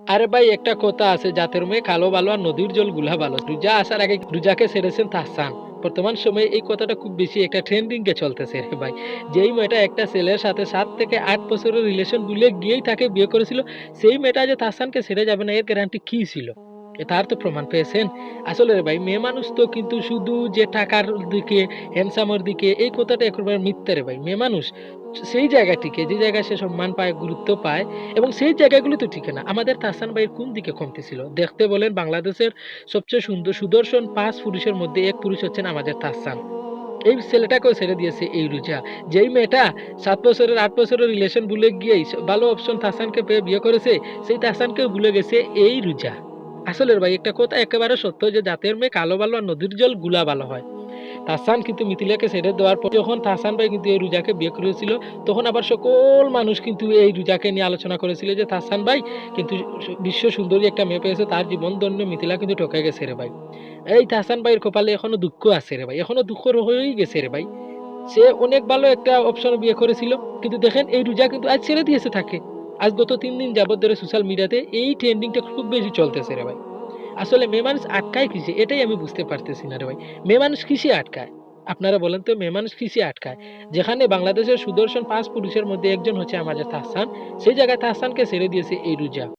আরে ভাই, একটা কথা আছে, জাতের মেয়ে কালো ভালো আর নদীর জলগুলা ভালো। রুজা আসার আগে রুজাকে সেরেছেন তাহসান। বর্তমান সময়ে এই কথাটা খুব বেশি একটা ট্রেন্ডিং কে চলতেছে রে ভাই। যেই মেয়েটা একটা ছেলের সাথে সাত থেকে আট বছরের রিলেশন ভুলে গিয়েই তাকে বিয়ে করেছিল, সেই মেয়েটা যে তাহসানকে ছেড়ে যাবে না, এর গ্যারান্টি কি ছিল? তার তো প্রমাণ পেয়েছেন আসলে ভাই মেয়ে মানুষ তো কিন্তু শুধু যে টাকার দিকে হ্যান্ডসামের দিকে এই কথাটা একেবারে মিথ্যা রে ভাই মেয়ে মানুষ সেই জায়গাটিকে যে জায়গায় সে সম্মান পায় গুরুত্ব পায় এবং সেই জায়গাগুলো তো ঠিক না আমাদের তাহসান ভাইয়ের কোন দিকে কমতি ছিল দেখতে বলেন বাংলাদেশের সবচেয়ে সুন্দর সুদর্শন পাঁচ পুরুষের মধ্যে এক পুরুষ হচ্ছেন আমাদের তাহসান এই ছেলেটাকেও ছেড়ে দিয়েছে এই রুজা। যেই মেয়েটা সাত বছরের, আট বছরের রিলেশন ভুলে গিয়েই ভালো অপশন তাহসানকে পেয়ে বিয়ে করেছে, সেই তাহসানকেও ভুলে গেছে এই রুজা। আসলে ভাই, একটা কথা একেবারে সত্য যে জাতের মেয়ে কালো ভালো আর নদীর জলগুলা ভালো হয়। তাসান কিন্তু মিথিলাকে ছেড়ে দেওয়ার পর যখন তাহসান ভাই কিন্তু এই রুজাকে বিয়ে করেছিল, তখন আবার সকল মানুষ কিন্তু এই রুজাকে নিয়ে আলোচনা করেছিল যে তাহসান ভাই কিন্তু বিশ্ব সুন্দরী একটা মেয়ে পেয়েছে, তার জীবন দণ্ড মিথিলা কিন্তু ঠকে গেছে রে ভাই। এই তাহসান ভাইয়ের কপালে এখনও দুঃখ আছে রে ভাই, এখনও দুঃখ হয়েই গেছে রে ভাই। সে অনেক ভালো একটা অপশন বিয়ে করেছিল, কিন্তু দেখেন এই রুজা কিন্তু আজ ছেড়ে দিয়েছে তাকে। আজ গত তিন দিন যাবত ধরে সোশ্যাল মিডিয়াতে এই ট্রেন্ডিংটা খুব বেশি চলতেছে রে ভাই। আসলে মেয়ে মানুষ আটকায় কিসে? এটাই আমি বুঝতে পারতেছি না রে ভাই। মেয়ে মানুষ কিসে আটকায়? আপনারা বলেন তো, মেয়ে মানুষ কিসে আটকায়? যেখানে বাংলাদেশের সুদর্শন পাঁচ পুরুষের মধ্যে একজন হচ্ছে আমাদের তাহসান। সেই জায়গায় তাহসানকে ছেড়ে দিয়েছে এই রুজা।